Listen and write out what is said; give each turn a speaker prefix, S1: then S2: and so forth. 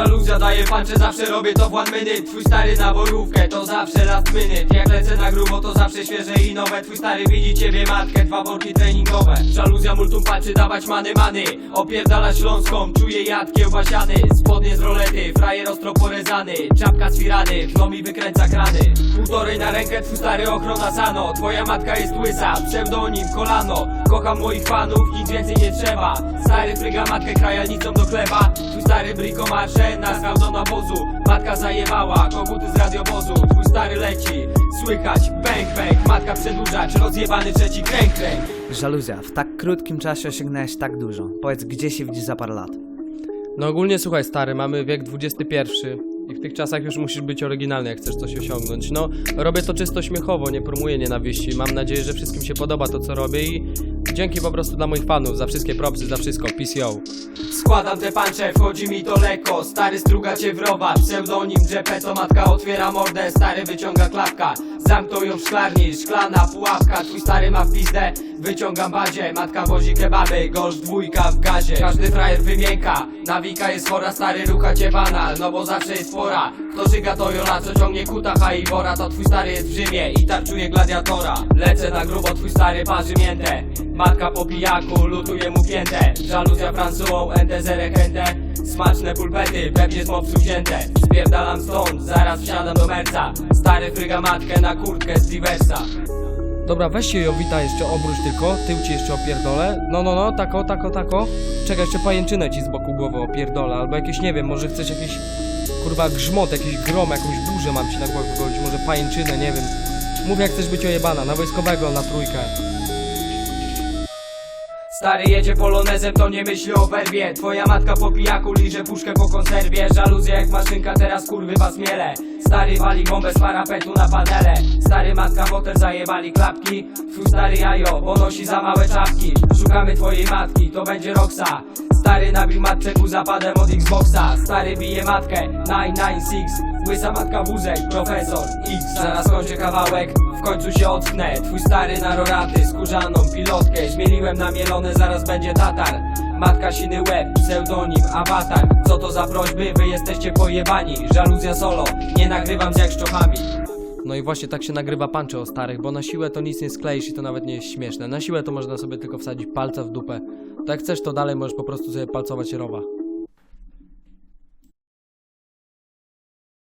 S1: Żaluzja daje pancze, zawsze robię to w one minute. Twój stary na borówkę, to zawsze last minute. Jak lecę na grubo, to zawsze świeże i nowe. Twój stary widzi ciebie matkę, dwa worki treningowe. Żaluzja multum patrzy, dawać many many. Opierdala śląską, czuję jad kiełbasiany Spodnie z rolety, frajer ostro porezany. Czapka z firany, w nomi wykręca krany. Półtorej na rękę, twój stary ochrona sano. Twoja matka jest łysa, pseudonim kolano. Kocham moich fanów, nic więcej nie trzeba. Stary fryga matkę krajalnicą do chleba. Twój stary brikomarze, naskał do nawozu Matka zajebała, koguty z radiowozu Twój stary leci, słychać bang bang Matka przedłuża, czy rozjebany trzeci kręg kręg
S2: Żaluzja, w tak krótkim czasie osiągnąłeś tak dużo. Powiedz, gdzie się widzisz za parę lat?
S3: No ogólnie słuchaj stary, mamy wiek XXI i w tych czasach już musisz być oryginalny, jak chcesz coś osiągnąć. No, robię to czysto śmiechowo, nie promuję nienawiści. Mam nadzieję, że wszystkim się podoba to, co robię i dzięki po prostu dla moich fanów, za wszystkie propsy, za wszystko. PCO.
S1: Składam te pancze, wchodzi mi to lekko. Stary struga cię w rowa, pseudonim Gepetto Matka otwiera mordę, stary wyciąga klapka. Zamknął ją w szklarni, szklana pułapka. Twój stary ma w pizdę, wyciągam bazie. Matka wozi kebaby, golf dwójka w gazie. Każdy frajer wymięka, nawika jest chora. Stary rucha cię banal, no bo zawsze jest pora. Kto żyga to Jola, co ciągnie kuta i wora To twój stary jest w Rzymie i tarczuje gladiatora. Lecę na grubo, twój stary parzy miętę Matka po pijaku, lutuje mu piętę Żaluzja francuą, entezere chętę Smaczne pulpety, pewnie z mopsu wzięte Spierdalam stąd, zaraz wsiadam do merca Stary fryga matkę na kurtkę z diversa
S3: Dobra, weź się Jowita jeszcze obróć tylko, tył ci jeszcze opierdolę. No, no, no, tako, tako, tako. Czekaj, jeszcze pajęczynę ci z boku głowy opierdolę, albo jakieś, nie wiem, może chcesz jakiś, kurwa, grzmot, jakiś grom, jakąś burzę mam ci na głowie wygolić, może pajęczynę, nie wiem. Mów jak chcesz być ojebana, na wojskowego, na trójkę.
S1: Stary jedzie polonezem, to nie myśli o werwie Twoja matka po pijaku liże puszkę po konserwie. Żaluzja jak maszynka, teraz kurwy was miele. Stary wali bombę z parapetu na panele. Stary matka woter zajebali klapki. Twój stary jajo, bo nosi za małe czapki. Szukamy twojej matki, to będzie Roxa. Stary nabił matce zapadem od Xboxa. Stary bije matkę, 996 Łysa matka wózek, profesor X. Zaraz kończę kawałek, w końcu się ocknę. Twój stary na roraty, skórzaną pilotkę. Zmieliłem na mielone, zaraz będzie tatar. Matka siny łeb, pseudonim, awatar Co to za prośby, wy jesteście pojebani. Żaluzja solo, nie nagrywam z jakszczochami
S3: No i właśnie tak się nagrywa pancze o starych, bo na siłę to nic nie skleisz i to nawet nie jest śmieszne. Na siłę to można sobie tylko wsadzić palca w dupę. To jak chcesz, to dalej możesz po prostu sobie palcować rowa.